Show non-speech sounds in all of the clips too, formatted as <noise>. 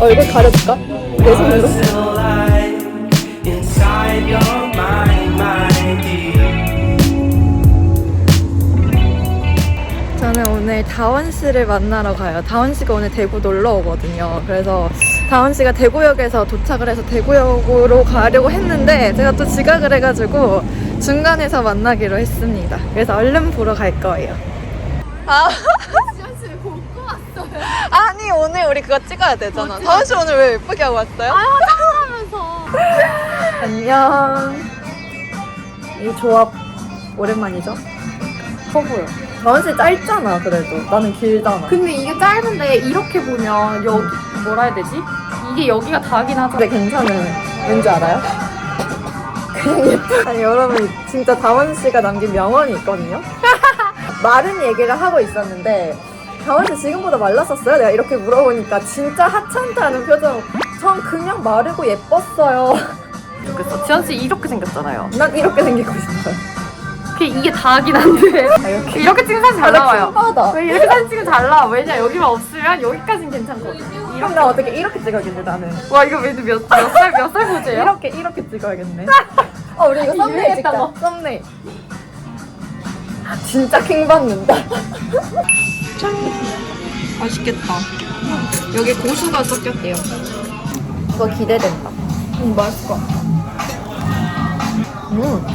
얼굴 가려줄까? 내 손으로. 저는 오늘 다원 씨를 만나러 가요. 다원 씨가 오늘 대구 놀러 오거든요. 그래서 다원 씨가 대구역에서 도착을 해서 대구역으로 가려고 했는데 제가 또 지각을 해가지고 중간에서 만나기로 했습니다. 그래서 얼른 보러 갈 거예요. 아. <laughs> <laughs> 아니 오늘 우리 그거 찍어야 되잖아. 다원 씨 오늘 왜 예쁘게 하고 왔어요? 아 화장하면서. <laughs> 안녕. 이 조합 오랜만이죠? 커 보여. 다원 씨 짧잖아 그래도. 나는 길잖아. 근데 이게 짧은데 이렇게 보면 여기 뭐라 해야 되지? 이게 여기가 다긴 하잖아. 근데 괜찮은 왠지 알아요? 그냥 예뻐. 아니 여러분 진짜 다원 씨가 남긴 명언이 있거든요. <laughs> 마른 얘기를 하고 있었는데 다원 씨 지금보다 말랐었어요? 내가 이렇게 물어보니까 진짜 하찮다는 표정. 전 그냥 마르고 예뻤어요. 좋겠어. 지현 씨 이렇게 생겼잖아요. 난 이렇게 생기고 싶어요. 그 이게 다긴 한데 아, 이렇게. 이렇게 찍은 사진 잘 나와요. 하다. 왜 이렇게 사진 찍으면 잘 나와? 왜냐 여기만 없으면 여기까지는 괜찮거든. 그럼 나 어떻게 이렇게 찍어야겠네 나는. 와 이거 몇몇살몇 살 보세요? 이렇게 이렇게 찍어야겠네. <laughs> 어 우리 이거 썸네일 찍자. 거. 썸네일. 진짜 킹 받는다. <laughs> 짠. 맛있겠다. 여기 고수가 섞였대요. 이거 기대된다. 음 같아. 음.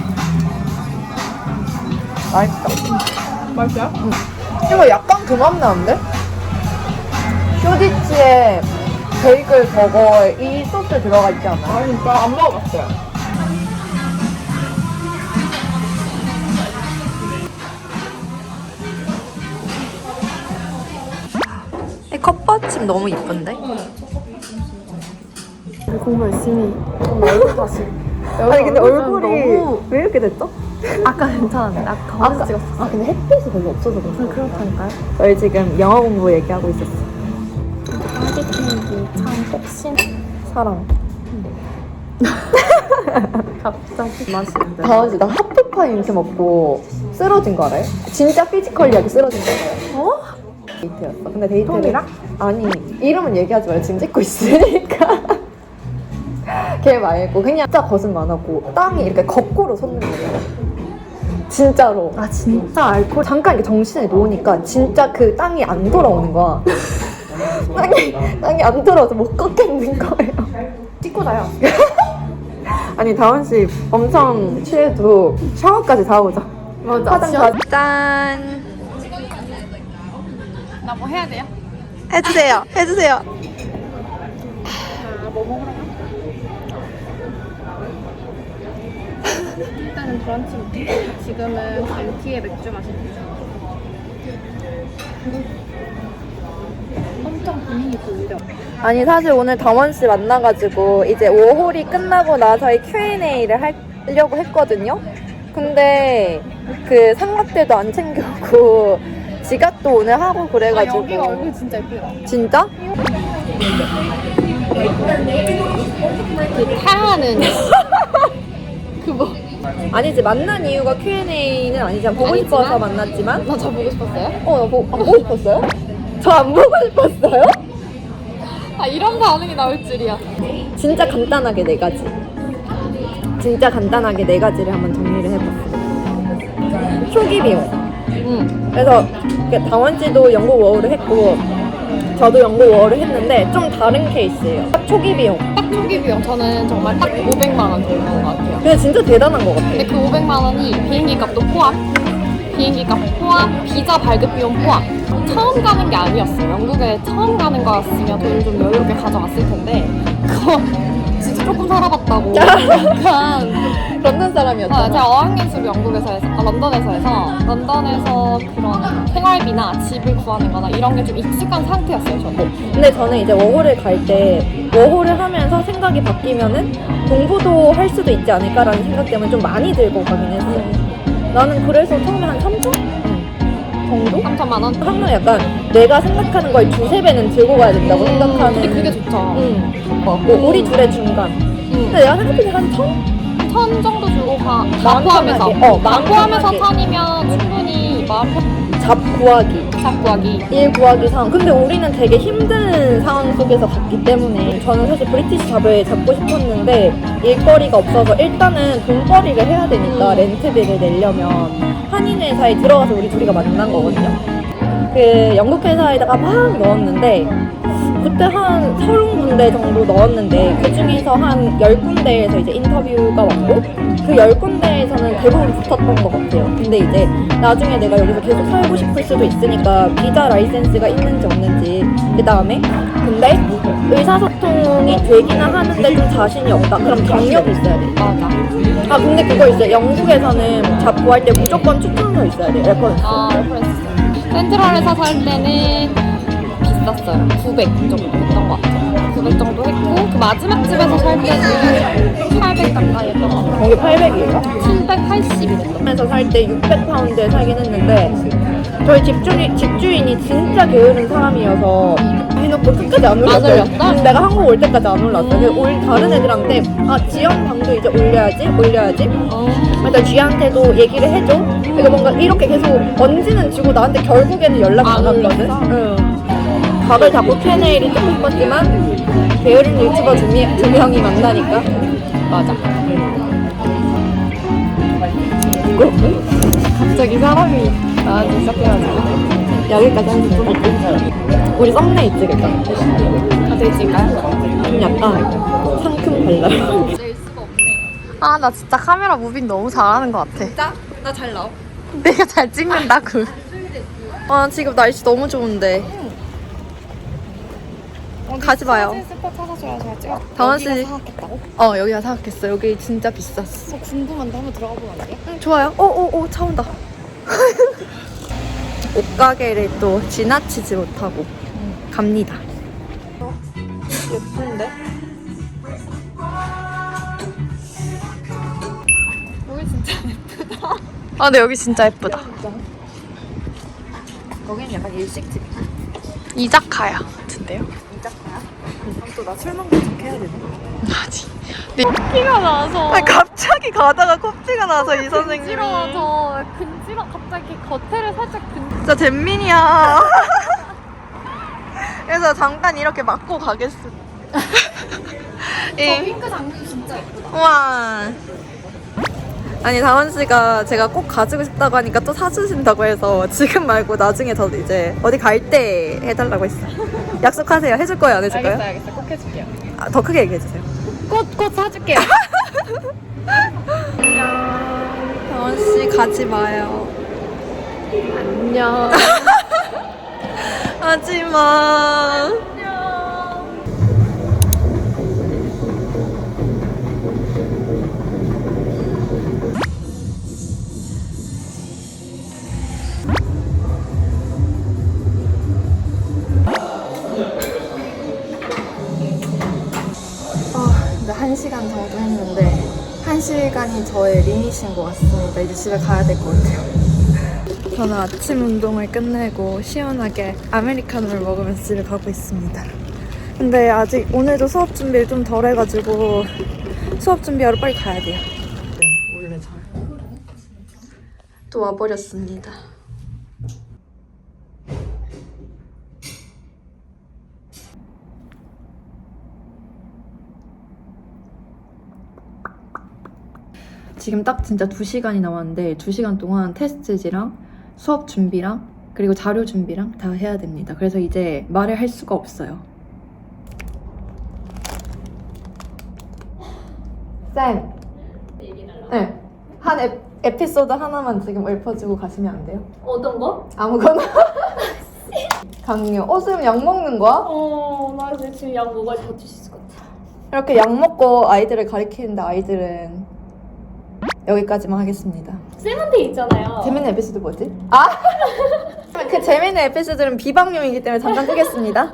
맛있다. 맛이야? 이거 약간 그 맛 나는데? 쇼디치에 베이글 버거에 이 소스 들어가 있지 않아요? 아 진짜 안 먹어봤어요. 컵받침 너무 이쁜데? 공부 열심히. 얼굴 다시. 아니 근데 얼굴이 너무- 왜 이렇게 됐죠? 아까 괜찮았는데 아까 거기서 찍었어. 아 근데 햇빛이 별로 없어서 그렇어 그렇다니까요. 저희 지금 영어 공부 얘기하고 있었어 마케팅이 참 혹시 사랑 <laughs> 갑자기 맛있는데. 다은씨 나 하프파이 이렇게 먹고 쓰러진 거 알아요? 진짜 피지컬리하게 쓰러진 거 알아요? 어? 데이트였어 근데 데이트를 톰이랑? 아니 이름은 얘기하지 말고 지금 찍고 있으니까 <laughs> 걔 말고 그냥 진짜 거짓 안 하고 땅이 이렇게 거꾸로 섰는 거예요 진짜로 아 진짜 알코올. 잠깐 이렇게 정신을 놓으니까 진짜 그 땅이 안 돌아오는 거야. <laughs> 땅이 땅이 안 돌아와서 못 걷겠는 거예요. 찍고 나요. <laughs> 아니 다원 씨 엄청 취해도 샤워까지 다 오자. 맞아. 화장 다 짠. 나 뭐 해야 돼요? 해주세요. 해주세요. 일단은 브런치부터. 지금은 벤티에 맥주 마십니다. 엄청 분위기 좋죠. 아니 사실 오늘 다원 씨 만나가지고 이제 5홀이 끝나고 나서의 Q&A를 하려고 했거든요. 근데 그 삼각대도 안 챙겨고 지갑도 오늘 하고 그래가지고 아, 여기가 얼굴 진짜 예쁘다. 진짜? 그 타하는 그 뭐? 아니지 만난 이유가 Q&A는 아니잖아 보고 아니지만? 싶어서 만났지만 나저 보고 싶었어요? 어 보, 아, 보고 싶었어요? 저 안 보고 싶었어요? 아 이런 반응이 나올 줄이야. 진짜 간단하게 네 가지 진짜 간단하게 네 가지를 한번 정리를 해봤어요 초기 비용 응. 그래서 씨도 영국 워홀을 했고 저도 영국 워홀을 했는데 좀 다른 케이스예요 딱 초기 비용 딱 초기 비용 저는 정말 딱 500만 원 정도인 것 같아요. 근데 진짜 대단한 것 같아 근데 그 500만 원이 비행기 값도 포함. 비행기 값 포함, 비자 발급 비용 포함. 처음 가는 게 아니었어요. 영국에 처음 가는 거였으면 돈을 좀 여유롭게 가져갔을 텐데 그거 조금 살아봤다고. <laughs> 약간 런던 아, 사람이었잖아 제가 어학연수를 영국에서 해서, 아, 런던에서 해서 런던에서 그런 생활비나 집을 구하는 거나 이런 게 좀 익숙한 상태였어요 저는. 근데 저는 이제 워홀을 갈 때 워홀을 하면서 생각이 바뀌면은 공부도 할 수도 있지 않을까라는 생각 때문에 좀 많이 들고 가긴 했어요. 나는 그래서 처음에 한 3천 정도? 3천만 원? 한명 약간 내가 생각하는 거의 두세 배는 들고 가야 된다고 생각하는. 근데 그게 좋죠 응. 어, 뭐 우리 둘의 중간. 음. 근데 내가 생각해보니까 한 천? 천 정도 주고 가, 다 마음 편하게. 어, 마음 다 포함해서 편하게. 천이면 충분히 마음 편 잡 구하기. 잡 구하기. 일 구하기 상황. 근데 우리는 되게 힘든 상황 속에서 갔기 때문에 저는 사실 브리티시 잡을 잡고 싶었는데 일거리가 없어서 일단은 돈벌이를 해야 되니까 렌트비를 내려면 한인 회사에 들어가서 우리 둘이가 만난 거거든요. 그 영국 회사에다가 막 넣었는데 그때 한 서른 군데 정도 넣었는데 그 중에서 한 열 군데에서 이제 인터뷰가 왔고 그 열 군데에서는 대부분 붙었던 것 같아요. 근데 이제 나중에 내가 여기서 계속 살고 싶을 수도 있으니까 비자 라이센스가 있는지 없는지 그 다음에 근데 의사소통이 되기는 하는데 좀 자신이 없다. 그럼 경력이 있어야 돼. 맞아. 아 근데 그거 있어요. 영국에서는 잡고 할 때 무조건 추천서 있어야 돼. 레퍼런스. 아, 레퍼런스. 센트럴에서 살 때는 비쌌어요. 900 정도 했던 것 같아요. 900 정도 했고, 그 마지막 집에서 살 때는 800 가까이 거기 800이에요? 780이 됐던 것 에서 살 때 600파운드에 살긴 했는데 저희 집주인, 집주인이 진짜 게으른 사람이어서 해놓고 끝까지 안 올랐어요. 올렸어? 음, 내가 한국 올 때까지 안 올랐어요. 그래서 올 다른 애들한테 아 지연 방도 이제 올려야지 올려야지. 어. 일단 쥐한테도 얘기를 해줘. 이거 뭔가 이렇게 계속 언지는 주고 나한테 결국에는 연락 안안 왔거든. 올렸어? 응. 각을 잡고 Q&A를 찍고 싶었지만 게으른 유튜버 두, 명- 두 명이 만나니까 맞아. 이거 갑자기 사람이 나한테 시작해가지고. 여기까지 한번 찍어. 우리 썸네일 찍을까? 어떻게 찍을까요? 좀 약간 상큼 발랄. 아, 나 진짜 카메라 무빙 너무 잘하는 것 같아. 진짜? 나 잘 나와. 내가 잘 찍는다고. 아 지금 날씨 너무 좋은데. 가지 마요. 스팟 찾아줘야 제가 찍어. 다원 씨. 여기가 사왔겠다고? 어 여기가 사왔겠어. 여기 진짜 비쌌어. 저 궁금한데 한번 들어가 보면 안 돼요? 응 좋아요. 오오오 차 온다. <laughs> 옷가게를 또 지나치지 못하고 갑니다. 예쁜데? 여기 진짜 아 근데 여기 진짜 예쁘다. 거기는 약간 일식집. 이자카야 같은데요? 또 나 술 먹는 척 해야 되나? 하지. 내 피가 나서. 아니 갑자기 가다가 kop지가 나서 이 선생님이 근지러워서 근지러 갑자기 겉에를 살짝 근. 진짜 잼민이야 <laughs> 그래서 잠깐 이렇게 맞고 가겠어 이 핑크 장미 진짜 예쁘다. 우와 아니 다원 씨가 제가 꼭 가지고 싶다고 하니까 또 사주신다고 해서 지금 말고 나중에 저 이제 어디 갈 때 해달라고 했어 약속하세요 해줄 거예요 안 해줄 거예요? 알겠어 꼭 해줄게요. 아, 더 크게 얘기해 주세요 꽃 꽃 사줄게요. <laughs> 다원 씨 가지 마요 안녕. <laughs> 하지 마 시간이 저의 리밋인 것 같습니다. 이제 집에 가야 될 것 같아요. 저는 아침 운동을 끝내고 시원하게 아메리카노를 먹으면서 집에 가고 있습니다. 근데 아직 오늘도 수업 준비를 좀 덜 해가지고 수업 준비하러 빨리 가야 돼요. 원래 잘. 또 와버렸습니다. 지금 딱 진짜 2시간이 남았는데 2시간 동안 테스트지랑 수업 준비랑 그리고 자료 준비랑 다 해야 됩니다. 그래서 이제 말을 할 수가 없어요. 쌤. 네. 한 에, 에피소드 하나만 지금 읊어주고 가시면 안 돼요? 어떤 거? 아무거나. <laughs> 강요. 어, 쌤 약 먹는 거야? 어, 나 지금 약 먹어야 다 주실 것 같아. 이렇게 약 먹고 아이들을 가리키는데 아이들은 여기까지만 하겠습니다. 쌤한테 있잖아요. 재밌는 에피소드 뭐지? 아! <laughs> 그 재밌는 에피소드는 비방용이기 때문에 잠깐 끄겠습니다.